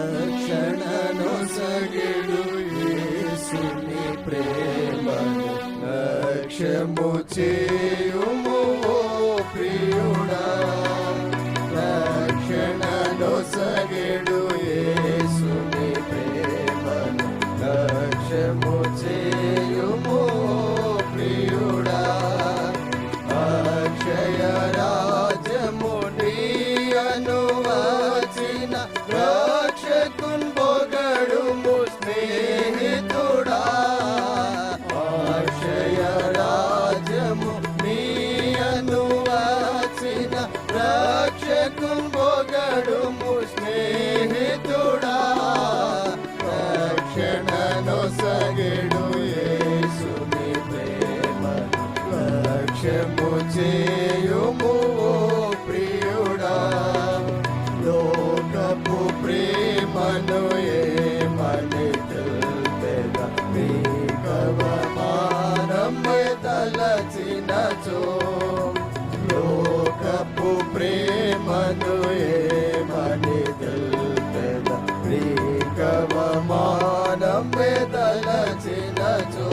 రక్షణను సగిడు యేసుని ప్రేమను లక్ష్యము చేయుము ప్రేమను ఏమని తెలుపెద మీకవమానమే తలచినచో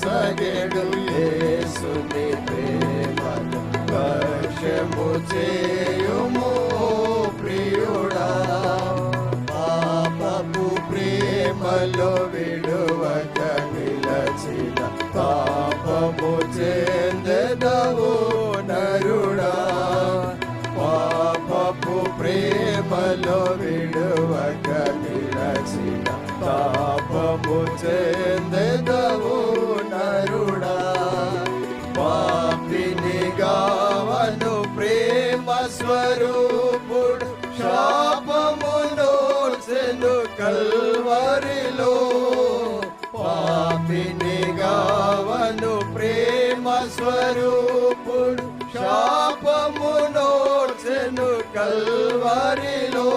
సగెడు యేసుని ప్రేమను లక్ష్యము చేయుము ప్రియుడా. పాపపు ప్రేమలో విడువక పాపము చెందెదవు నరుడా. పాపిని గావను ప్రేమ స్వరూపుడు శాపమును సెను కల్వరిలో. పాపిని గావను ప్రేమ స్వరూపుడు శాపమును సెను కల్వరిలో.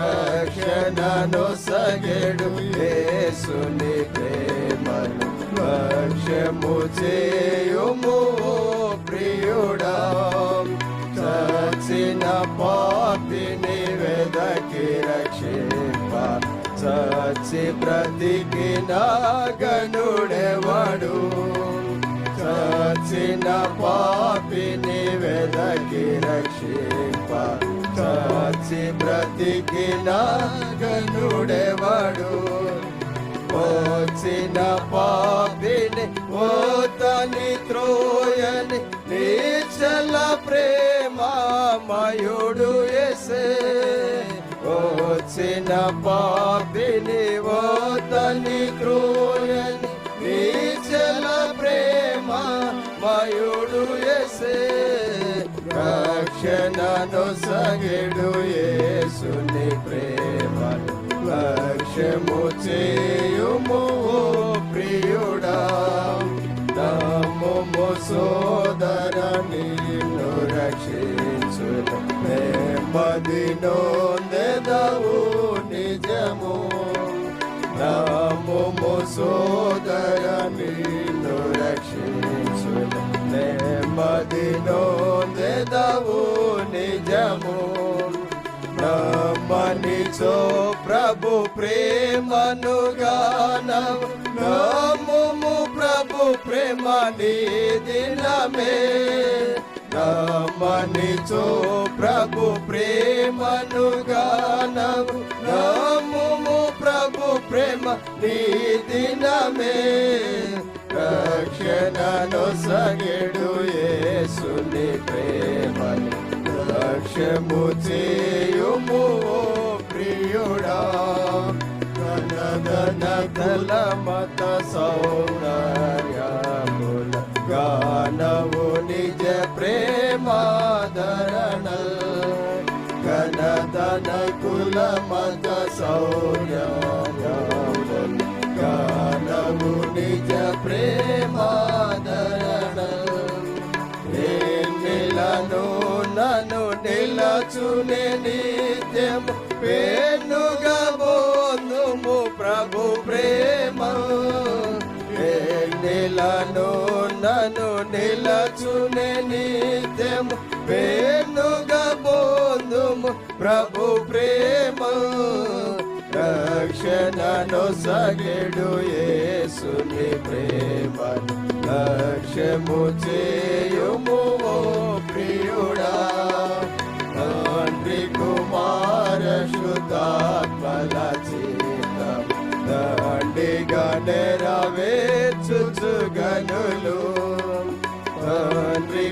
రక్షణను సగడు యేసుని ప్రేమను లక్ష్యము చేయుము ప్రియుడా. సచిన పాపిని వెదకి రక్షింప. సచి బ్రతికిన గనుడెవడు సచిన పాపిని వెదకి రక్షింప. చచ్చి బ్రతికిన గనుడెవడు వచ్చిన పాపిని ఓతని త్రోయని నీచల ప్రేమమయుడు ఎసే వచ్చిన పాపిని ఓతని త్రోయని నీచల ప్రేమ మయుడు ఎసే రక్షణను సగెడు యేసుని ప్రేమ. లక్ష్యము చేయుము ప్రియుడా. తమ్ము సోదర నిన్ను రక్షించును నెమ్మది నొందెదవు నిజము. తమ్ము సోదర నిన్ను రక్షించును నెమ్మది నొందెదవు నిజము నమ్మనిచో ప్రభు ప్రేమను గానము నమ్ము ప్రభు ప్రేమ నీ దినమే. నమ్మనిచో ప్రభు ప్రేమను గానము నమ్ము ప్రభు ప్రేమ నీ దినమే. రక్షణను సగెడు సుని ప్రేమను లక్ష్యము చేయుము ఓ ప్రియుడా. కనదన కల మత సౌందర్యముల గాన నిజ ప్రేమాదరణ ఘనతన కుల మత శౌర్యం గానము నిజ నన్ను నిలచునే నిత్యము పేనుగా బోధుము ప్రభు ప్రేమ. నిలను నన్ను నిలచునే నిత్యము పేనుగా బోధుము ప్రభు ప్రేమ. రక్షణను సగడు యేసుని ప్రేమ. లక్ష్యము చేయుము ఓ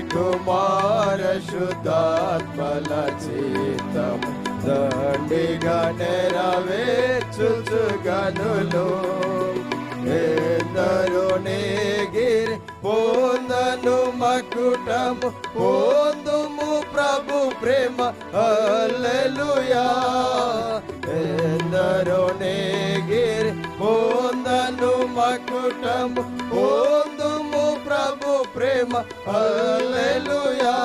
కుమార శుద్ధాత్మల చిత్తం దండిగా నెరవేర్చుచు గనులు. ఎందరో నేగిరి పొందను మకుటము. పొందుము ప్రభు ప్రేమ. అల్లెలుయా ఎందరో నేగిరి పొందను మకుటము. పొందు ప్రభు ప్రేమ. హల్లెలూయా.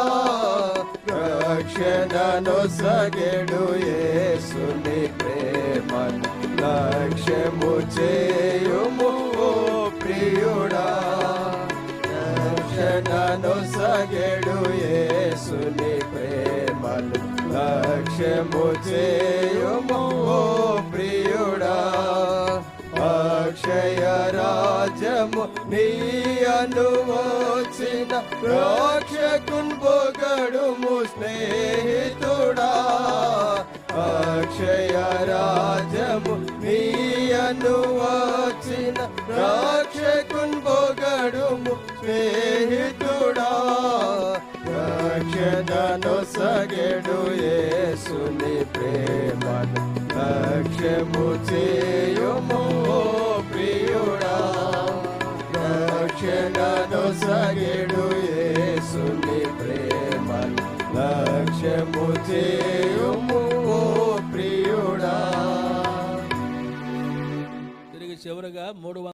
రక్షణను సగెడు యేసుని ప్రేమను లక్ష్యము చేయుము ప్రియుడా. రక్షణను సగెడు యేసుని ప్రేమను లక్ష్యము చేయుము ప్రియుడా. అక్షయ రాజము నీ అనువచిన రక్షకున్ పొగడుము స్నేహితుడా అక్షయ రాజము నీ వచ్చిన రక్షకున్ పొగడుము స్నేహితుడా రక్షణను సగెడు యేసుని ప్రేమను లక్ష్యము చేయుము. రక్షణను సగెడు యేసుని ప్రేమను లక్ష్యము చేయుము ఓ ప్రియుడా. తిరిగి చివరగా మూడు